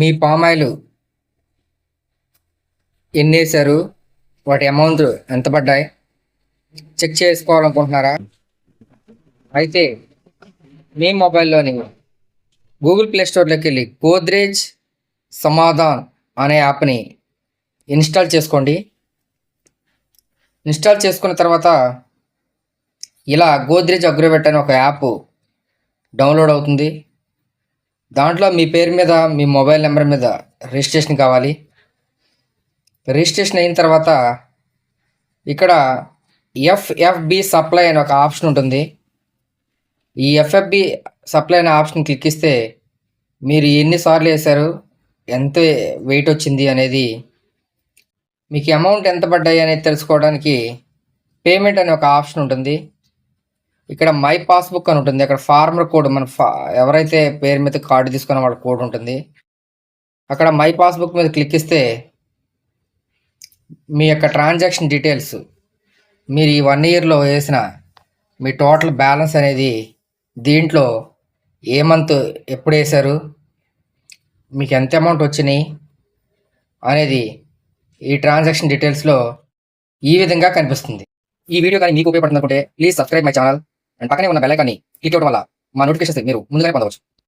మీ palm oil ఎన్ని వేశారు? వాటి అమౌంట్ ఎంత పడ్డాయి? చెక్ చేసుకోవాలనుకుంటున్నారా? అయితే మీ మొబైల్లోని గూగుల్ ప్లే స్టోర్లోకి వెళ్ళి గోద్రేజ్ సమాధాన్ అనే యాప్ని ఇన్స్టాల్ చేసుకోండి. ఇన్స్టాల్ చేసుకున్న తర్వాత ఇలా గోద్రేజ్ అగ్రోవెట్ అనే ఒక యాప్ డౌన్లోడ్ అవుతుంది. దాంట్లో మీ పేరు మీద మీ మొబైల్ నెంబర్ మీద రిజిస్ట్రేషన్ కావాలి. రిజిస్ట్రేషన్ అయిన తర్వాత ఇక్కడ ఎఫ్ఎఫ్బి సప్లై అనే ఒక ఆప్షన్ ఉంటుంది. ఈ ఎఫ్ఎఫ్బి సప్లై అనే ఆప్షన్ క్లిక్ ఇస్తే మీరు ఎన్నిసార్లు వేశారు ఎంత వెయిట్ వచ్చింది అనేది మీకు అమౌంట్ ఎంత పడ్డాయి అనేది తెలుసుకోవడానికి పేమెంట్ అనే ఒక ఆప్షన్ ఉంటుంది. ఇక్కడ మై పాస్బుక్ అని ఉంటుంది. అక్కడ ఫార్మర్ కోడ్ మన ఫా ఎవరైతే పేరు మీద కార్డు తీసుకున్న వాళ్ళ కోడ్ ఉంటుంది. అక్కడ మై పాస్బుక్ మీద క్లిక్ ఇస్తే మీ యొక్క ట్రాన్సాక్షన్ డీటెయిల్స్ మీరు ఈ వన్ ఇయర్లో వేసిన మీ టోటల్ బ్యాలెన్స్ అనేది దీంట్లో ఏ మంత్ ఎప్పుడు వేశారు మీకు ఎంత అమౌంట్ వచ్చినాయి అనేది ఈ ట్రాన్సాక్షన్ డీటెయిల్స్లో ఈ విధంగా కనిపిస్తుంది. ఈ వీడియో కానీ మీకు ఉపయోగపడుతుంది అనుకుంటే please subscribe my channel. And పక్కనే ఉన్న బెల్ ఐకాన్ని క్లిక్ చేయడం వల్ల మా నోటిఫికేషన్స్ మీరు ముందుగానే పొందవచ్చు.